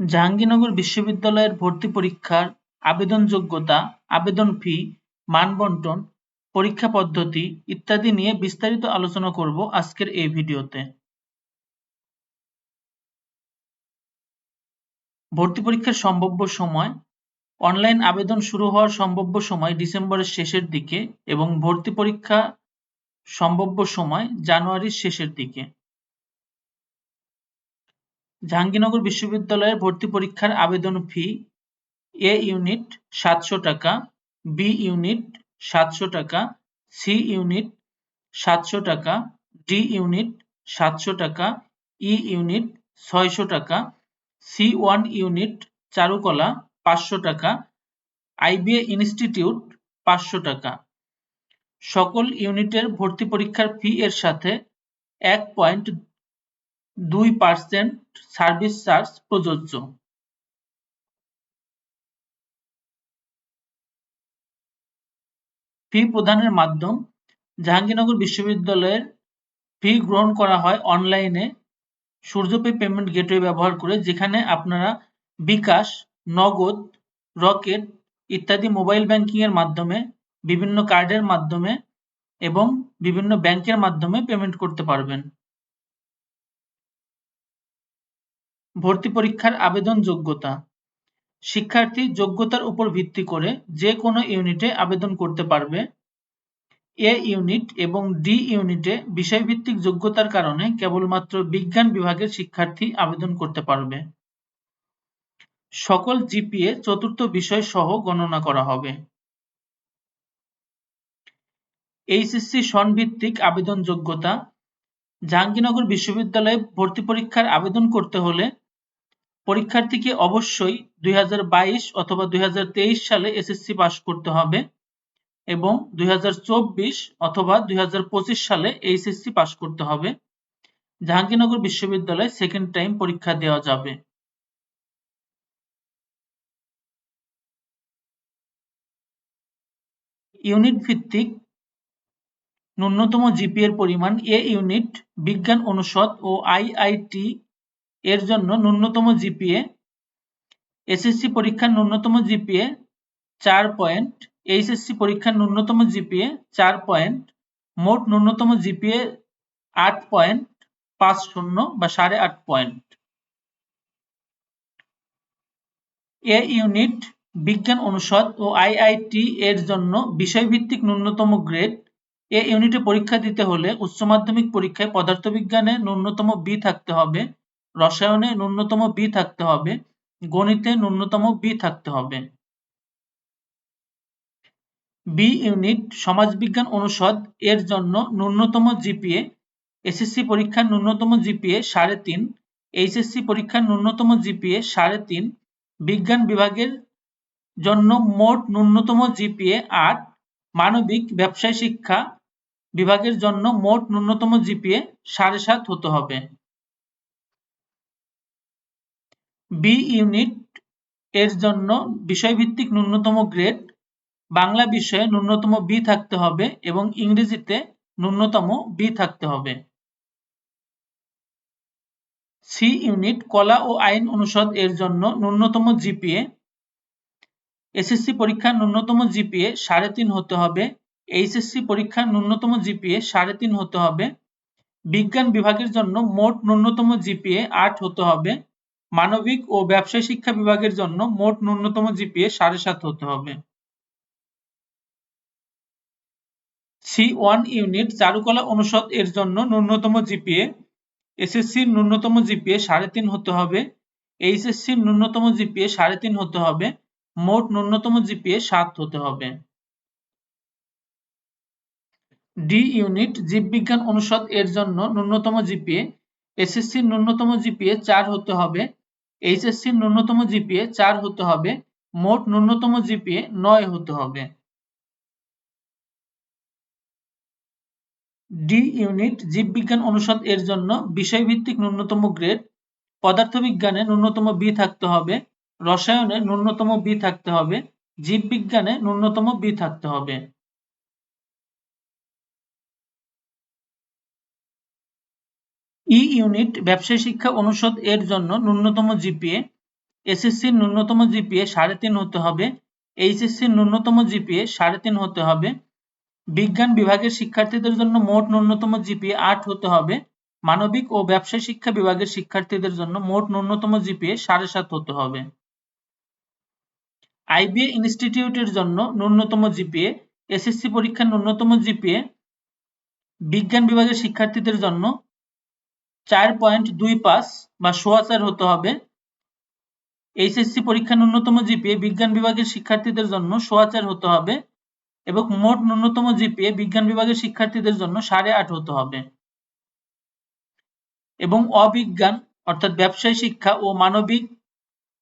জাহাঙ্গীরনগর বিশ্ববিদ্যালয়ের ভর্তি পরীক্ষার আবেদন যোগ্যতা, আবেদন ফি, মান মানবন্টন, পরীক্ষা পদ্ধতি ইত্যাদি নিয়ে বিস্তারিত আলোচনা করব আজকের এই ভিডিওতে। ভর্তি পরীক্ষার সম্ভাব্য সময় অনলাইন আবেদন শুরু হওয়ার সম্ভাব্য সময় ডিসেম্বরের শেষের দিকে এবং ভর্তি পরীক্ষা সম্ভাব্য সময় জানুয়ারির শেষের দিকে। জাহাঙ্গীরনগর বিশ্ববিদ্যালয়ের ভর্তি পরীক্ষার আবেদন ফি, এ ইউনিট সাতশো টাকা, বি ইউনিট সাতশো টাকা, সি ইউনিট সাতশো টাকা, ডি ইউনিট সাতশো টাকা, ই ইউনিট ছয়শো টাকা, সি ওয়ান ইউনিট চারুকলা পাঁচশো টাকা আইবিএ ইনস্টিটিউট পাঁচশো টাকা। সকল ইউনিটের ভর্তি পরীক্ষার ফি এর সাথে এক পয়েন্ট দুই পার্সেন্ট সার্ভিস চার্জ প্রযোজ্য। ফি প্রদানের মাধ্যম জাহাঙ্গীরনগর বিশ্ববিদ্যালয়ের ফি গ্রহণ করা হয় অনলাইনে। সূর্যপে পেমেন্ট গেটওয়ে ব্যবহার করে যেখানে আপনারা বিকাশ, নগদ, রকেট ইত্যাদি মোবাইল ব্যাংকিং এর মাধ্যমে, বিভিন্ন কার্ডের মাধ্যমে এবং বিভিন্ন ব্যাংকের মাধ্যমে পেমেন্ট করতে পারবেন। ভর্তি পরীক্ষার আবেদন যোগ্যতা শিক্ষার্থী যোগ্যতার উপর ভিত্তি করে যে কোনো ইউনিটে আবেদন করতে পারবে। এ ইউনিট এবং ডি ইউনিটে বিষয়ভিত্তিক যোগ্যতার কারণে কেবলমাত্র বিজ্ঞান বিভাগের শিক্ষার্থী আবেদন করতে পারবে। সকল জিপিএ চতুর্থ বিষয় সহ গণনা করা হবে। এইচএসসি ভিত্তিক আবেদন যোগ্যতা জাহাঙ্গীরনগর বিশ্ববিদ্যালয়ে ভর্তি পরীক্ষার আবেদন করতে হলে পরীক্ষার্থীকে অবশ্যই দুই হাজার বাইশ অথবা দুই সালে এসএসসি পাস করতে হবে এবং দুই হাজার চব্বিশ অথবা দুই হাজার পঁচিশ সালে এইচএসসি পাস করতে হবে। জাহাঙ্গীরনগর বিশ্ববিদ্যালয়ে সেকেন্ড টাইম পরীক্ষা দেওয়া যাবে। ইউনিট ভিত্তিক ন্যূনতম জিপিএর পরিমাণ এ ইউনিট বিজ্ঞান অনুষদ ও আইআইটি এর জন্য ন্যূনতম জিপিএ, এসএসসি পরীক্ষার ন্যূনতম জিপিএ চার পয়েন্ট, এইচএসসি পরীক্ষার ন্যূনতম জিপিএ চার পয়েন্ট, মোট ন্যূনতম জিপিএ আট পয়েন্ট, পাঁচ শূন্য বা সাড়ে আট পয়েন্ট। এ ইউনিট বিজ্ঞান অনুষদ ও আইআইটি এর জন্য বিষয়ভিত্তিক ন্যূনতম গ্রেড। এ ইউনিটে পরীক্ষা দিতে হলে উচ্চ মাধ্যমিক পরীক্ষায় পদার্থবিজ্ঞানে ন্যূনতম বি থাকতে হবে। রসায়নে ন্যূনতম বি থাকতে হবে, গণিতে ন্যূনতম বি থাকতে হবে। বি ইউনিট সমাজবিজ্ঞান অনুষদ এর জন্য ন্যূনতম জিপিএ এসএসসি পরীক্ষার ন্যূনতম জিপিএ সাড়ে তিন এইচএসসি পরীক্ষার ন্যূনতম জিপিএ সাড়ে তিন, বিজ্ঞান বিভাগের জন্য মোট ন্যূনতম জিপিএ আট, মানবিক ব্যবসায় শিক্ষা বিভাগের জন্য মোট ন্যূনতম জিপিএ সাড়ে সাত হতে হবে। বি ইউনিট এর জন্য বিষয়ভিত্তিক ন্যূনতম গ্রেড বাংলা বিষয়ে ন্যূনতম বি থাকতে হবে এবং ইংরেজিতে ন্যূনতম বি থাকতে হবে। সি ইউনিট কলা ও আইন অনুষদ এর জন্য ন্যূনতম জিপিএ এসএসসি পরীক্ষার ন্যূনতম জিপিএ সাড়ে তিন হতে হবে এইচএসসি পরীক্ষার ন্যূনতম জিপিএ সাড়ে তিন হতে হবে, বিজ্ঞান বিভাগের জন্য মোট ন্যূনতম জিপিএ আট হতে হবে মানবিক ও ব্যবসায় শিক্ষা বিভাগের জন্য মোট ন্যূনতম জিপিএ সাড়ে সাত হতে হবে। সি ওয়ান ইউনিট চারুকলা অনুষদ এর জন্য ন্যূনতম জিপিএ এসএসসির ন্যূনতম জিপিএ সাড়ে তিন হতে হবে এইচএসসির ন্যূনতম জিপিএ সাড়ে তিন হতে হবে, মোট ন্যূনতম জিপিএ সাত হতে হবে। ডি ইউনিট জীববিজ্ঞান অনুষদ এর জন্য ন্যূনতম জিপিএ এসএসসির ন্যূনতম জিপিএ চার হতে হবে এইচএসসির ন্যূনতম জিপিএ চার হতে হবে, মোট ন্যূনতম জিপিএ নয় হতে হবে। ডি ইউনিট জীববিজ্ঞান অনুষদ এর জন্য বিষয়ভিত্তিক ন্যূনতম গ্রেড পদার্থবিজ্ঞানে ন্যূনতম বি থাকতে হবে, রসায়নে ন্যূনতম বি থাকতে হবে, জীববিজ্ঞানে ন্যূনতম বি থাকতে হবে। ই ইউনিট ব্যবসায় শিক্ষা অনুষদ এর জন্য ন্যূনতম জিপিএ, এসএসসির ন্যূনতম জিপিএ সাড়ে তিন হতে হবে, এইচএসসির ন্যূনতম জিপিএ সাড়ে তিন হতে হবে, বিজ্ঞান বিভাগের শিক্ষার্থীদের জন্য মোট ন্যূনতম জিপিএ আট হতে হবে, মানবিক ও ব্যবসায় শিক্ষা বিভাগের শিক্ষার্থীদের জন্য মোট ন্যূনতম জিপিএ সাড়ে সাত হতে হবে। আইবিএ ইনস্টিটিউটের জন্য ন্যূনতম জিপিএ, এসএসসি পরীক্ষার ন্যূনতম জিপিএ, বিজ্ঞান বিভাগের শিক্ষার্থীদের জন্য চার পয়েন্ট দুই পাস বা সোয়া চার হতে হবে। এইচএসসি পরীক্ষা ন্যূনতম জিপিএ বিজ্ঞান বিভাগের শিক্ষার্থীদের জন্য সোয়া চার হতে হবে এবং মোট ন্যূনতম জিপিএ বিজ্ঞান বিভাগের শিক্ষার্থীদের জন্য সাড়ে আট হতে হবে। এবং অবিজ্ঞান, অর্থাৎ ব্যবসায় শিক্ষা ও মানবিক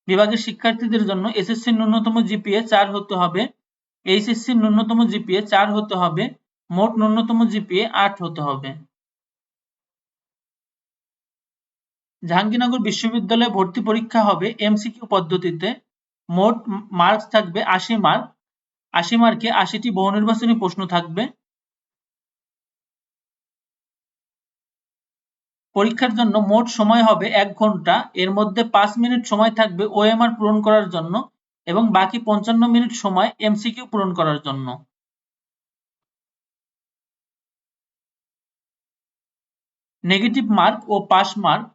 বিভাগের শিক্ষার্থীদের জন্য এসএসসি ন্যূনতম জিপিএ চার হতে হবে। এইচএসসি ন্যূনতম জিপিএ চার হতে হবে। মোট ন্যূনতম জিপিএ আট হতে হবে। জাহাঙ্গীরনগর বিশ্ববিদ্যালয়ে ভর্তি পরীক্ষা হবে এমসিকিউ পদ্ধতিতে। মোট মার্কস থাকবে আশি মার্ক। আশি মার্কে আশিটি বহু নির্বাচনী প্রশ্ন থাকবে। পরীক্ষার জন্য মোট সময় হবে এক ঘণ্টা। এর মধ্যে পাঁচ মিনিট সময় থাকবে ওএমআর পূরণ করার জন্য এবং বাকি পঞ্চান্ন মিনিট সময় এমসিকিউ পূরণ করার জন্য। নেগেটিভ মার্ক ও পাস মার্ক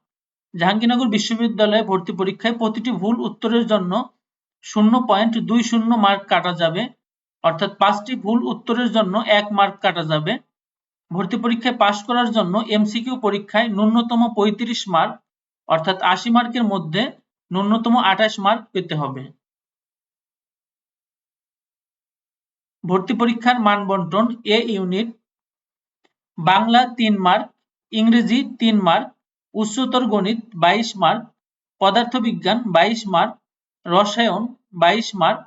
জাহাঙ্গীরনগর বিশ্ববিদ্যালয়ে ভর্তি পরীক্ষায় প্রতিটি ভুল উত্তরের জন্য শূন্য পয়েন্ট দুই শূন্য মার্ক কাটা যাবে। অর্থাৎ পাঁচটি ভুল উত্তরের জন্য এক মার্ক কাটা যাবে। ভর্তি পরীক্ষায় পাশ করার জন্য এমসিকিউ পরীক্ষায় ন্যূনতম পঁয়ত্রিশ মার্ক, অর্থাৎ আশি মার্কের মধ্যে ন্যূনতম আঠাশ মার্ক পেতে হবে। ভর্তি পরীক্ষার মান বন্টন এ ইউনিট, বাংলা তিন মার্ক, ইংরেজি তিন মার্ক উচ্চতর গণিত বাইশ মার্ক, পদার্থবিজ্ঞান বাইশ মার্ক, রসায়ন বাইশ মার্ক,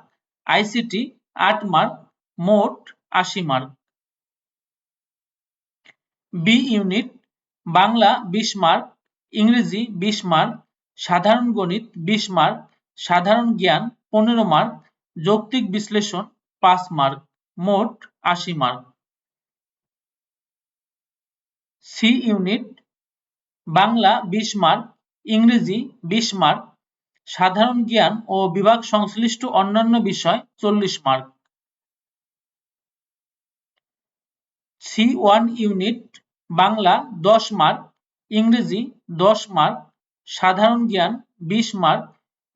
আইসিটি আট মার্ক, মোট আশি মার্ক। বি ইউনিট, বাংলা বিশ মার্ক, ইংরেজি বিশ মার্ক, সাধারণ গণিত বিশ মার্ক, সাধারণ জ্ঞান পনেরো মার্ক, যৌক্তিক বিশ্লেষণ পাঁচ মার্ক, মোট আশি মার্ক। সি ইউনিট বাংলা বিশ মার্ক, ইংরেজি বিশ মার্ক, সাধারণ জ্ঞান ও বিভাগ সংশ্লিষ্ট অন্যান্য বিষয় চল্লিশ mark. C one unit Bangla দশ মার্ক, ইংরেজি দশ মার্ক, সাধারণ জ্ঞান বিশ মার্ক,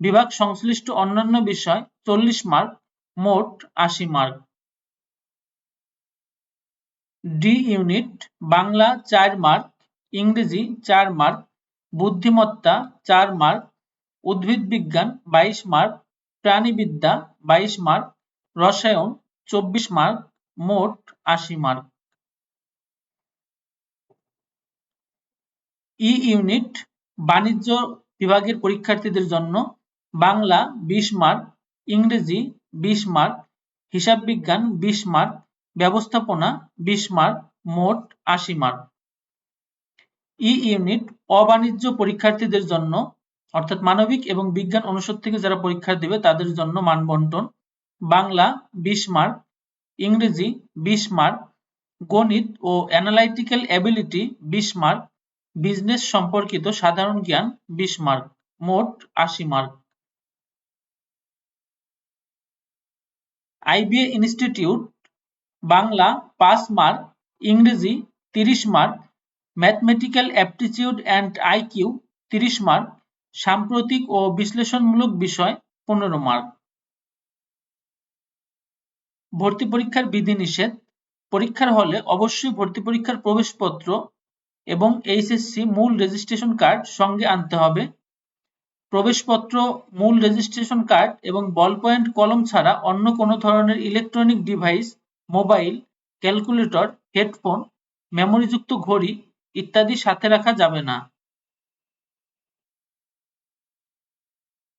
বিভাগ সংশ্লিষ্ট অন্যান্য বিষয় চল্লিশ মার্ক, মোট আশি মার্ক। ডি ইউনিট বাংলা চার মার্ক ইংরেজি চার মার্ক বুদ্ধিমত্তা চার মার্ক উদ্ভিদ বিজ্ঞান বাইশ মার্ক প্রাণীবিদ্যা বাইশ মার্ক রসায়ন চব্বিশ মার্ক মোট আশি মার্ক ই ইউনিট বাণিজ্য বিভাগের পরীক্ষার্থীদের জন্য বাংলা বিশ মার্ক ইংরেজি বিশ মার্ক হিসাব বিজ্ঞান বিশ মার্ক ব্যবস্থাপনা বিশ মার্ক মোট আশি মার্ক ই ইউনিট অবাণিজ্য পরীক্ষার্থীদের জন্য, অর্থাৎ মানবিক এবং বিজ্ঞান অনুষদ থেকে যারা পরীক্ষা দেবে তাদের জন্য মানবন্টন, বাংলা বিশ মার্ক, ইংরেজি বিশ মার্ক, গণিত ও অ্যানালাইটিক্যাল অ্যাবিলিটি বিশ মার্ক, বিজনেস সম্পর্কিত সাধারণ জ্ঞান বিশ মার্ক, মোট আশি মার্ক। আইবিএ ইনস্টিটিউট, বাংলা পাঁচ মার্ক, ইংরেজি তিরিশ mark mathematical aptitude and IQ তিরিশ মার্ক, সাম্প্রতিক ও বিশ্লেষণমূলক বিষয় পনেরো মার্ক। ভর্তি পরীক্ষার বিধিনিষেধ। পরীক্ষার হলে অবশ্যই ভর্তি পরীক্ষার প্রবেশপত্র এবং এইচএসসি মূল রেজিস্ট্রেশন কার্ড সঙ্গে আনতে হবে। প্রবেশপত্র, মূল রেজিস্ট্রেশন কার্ড এবং বল পয়েন্ট কলম ছাড়া অন্য কোনো ধরনের electronic device, mobile, calculator, headphone, মেমোরিযুক্ত ঘড়ি ইত্যাদি সাথে রাখা যাবে না।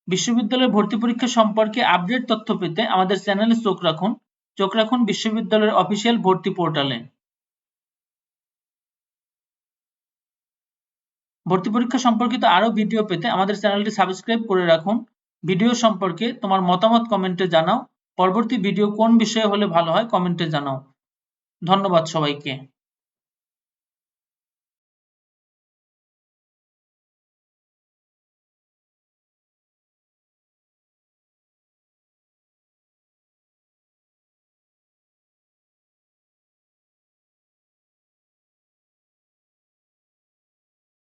বিশ্ববিদ্যালয়ের ভর্তি পরীক্ষা সম্পর্কে আপডেট তথ্য পেতে আমাদের চ্যানেলে চোখ রাখুন। চোখ রাখুন বিশ্ববিদ্যালয়ের অফিসিয়াল ভর্তি পোর্টালে ভর্তি পরীক্ষা সম্পর্কিত আরও ভিডিও পেতে আমাদের চ্যানেলটি সাবস্ক্রাইব করে রাখুন। ভিডিও সম্পর্কে তোমার মতামত কমেন্টে জানাও। পরবর্তী ভিডিও কোন বিষয়ে হলে ভালো হয় কমেন্টে জানাও। ধন্যবাদ সবাইকে।